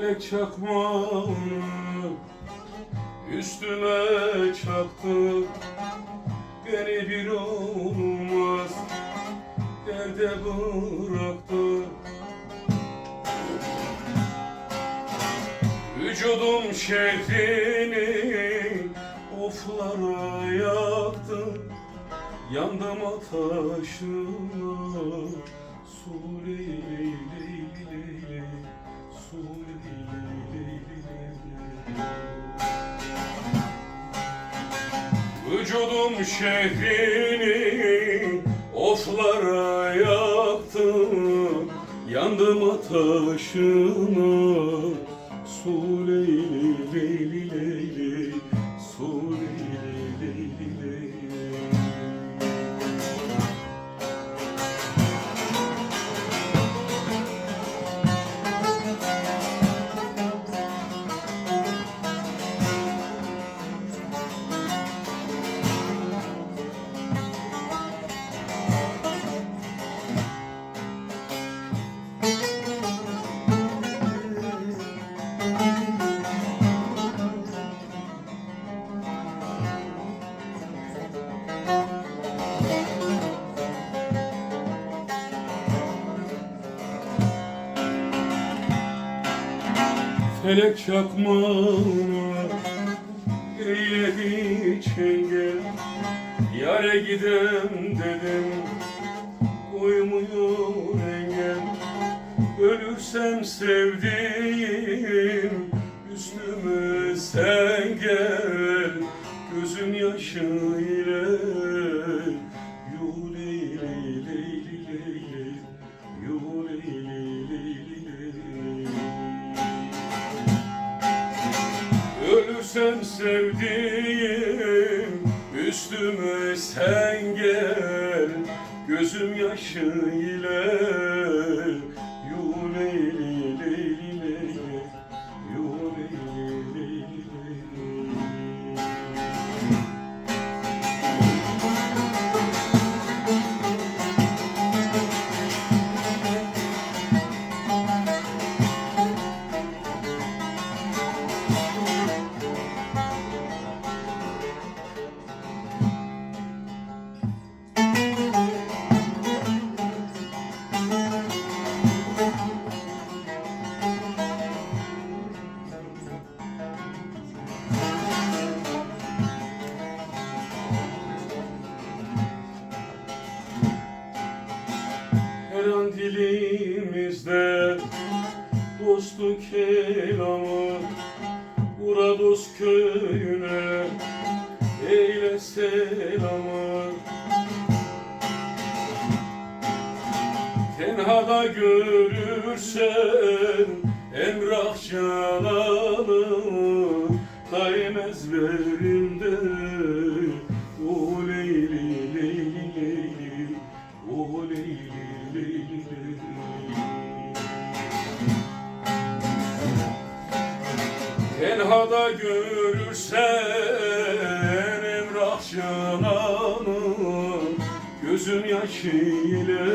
Felek çakmağını üstüme çaktı. Beni bir olmaz derde bıraktı. Vücudum şehrini oflara yaktı. Yandım ateşine Su Vücudum şehrini oflara yaktı Yandım ateşine Su leyli leyli leyli Su leyli Felek çakmağına eyledi çengel Yare gidem dedim koymuyor engel Ölürsem sevdiğim üstüme sen gel. Gözüm yaşıyla Yu sevdiğim üstüme sen gel Gözüm yaşı ile dilimizde dostu kelamı Ura dost köyüne eyle selamı. Tenhada görürsen emrah cananı Daim ezberimde o leyli leyli leyli O leyli Tenhada görürsen emrah cananı Gözüm yaşı ile